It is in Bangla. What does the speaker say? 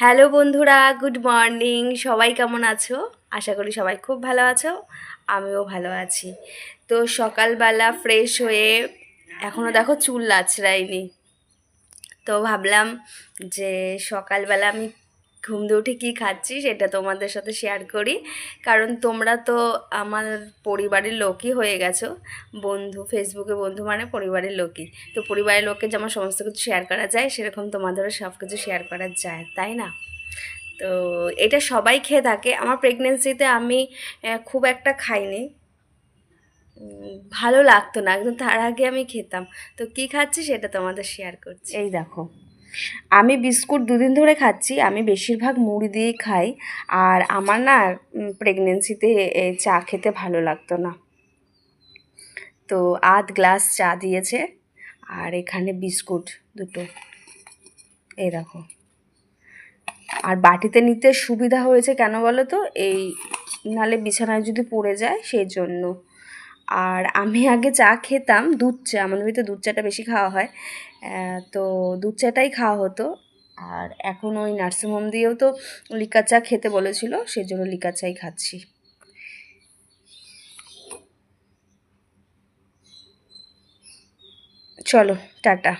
হ্যালো বন্ধুরা, গুড মর্নিং। সবাই কেমন আছো? আশা করি সবাই খুব ভালো আছো, আমিও ভালো আছি। তো সকালবেলা ফ্রেশ হয়ে এখনও দেখো চুল আছড়াইনি তো ভাবলাম যে সকালবেলা আমি ঘুম দিয়ে উঠে কী খাচ্ছি সেটা তোমাদের সাথে শেয়ার করি। কারণ তোমরা তো আমার পরিবারের লোকই হয়ে গেছো। বন্ধু ফেসবুকে বন্ধু মানে পরিবারের লোকই। তো পরিবারের লোককে যেমন সমস্ত কিছু শেয়ার করা যায়, সেরকম তোমাদেরও সব কিছু শেয়ার করা যায়, তাই না? তো এটা সবাই খেয়ে থাকে। আমার প্রেগনেন্সিতে আমি খুব একটা খাইনি। ভালো লাগতো না, কিন্তু তার আগে আমি খেতাম। তো কি খাচ্ছি সেটা তোমাদের শেয়ার করছি। এই দেখো আমি বিস্কুট দুদিন ধরে খাচ্ছি, আমি বেশিরভাগ মুড়ি দিয়েই খাই। আর আমার না প্রেগনেন্সিতে চা খেতে ভালো লাগতো না। তো আধ গ্লাস চা দিয়েছে, আর এখানে বিস্কুট দুটো। এই দেখো। আর বাটিতে নিতে সুবিধা হয়েছে কেন বলো তো? এই, নালে বিছানায় যদি পড়ে যায়, সেই জন্য। আর আমি আগে চা খেতাম, দুধ চা, আমাদের বাড়িতে দুধ চাটা বেশি খাওয়া হয়। তো দুধ চাটাই খাওয়া হতো। আর এখন ওই নার্সিংহোম দিয়েও তো লিকার চা খেতে বলেছিল সেই জন্য লিকার চাই খাচ্ছি। চলো, টাটা।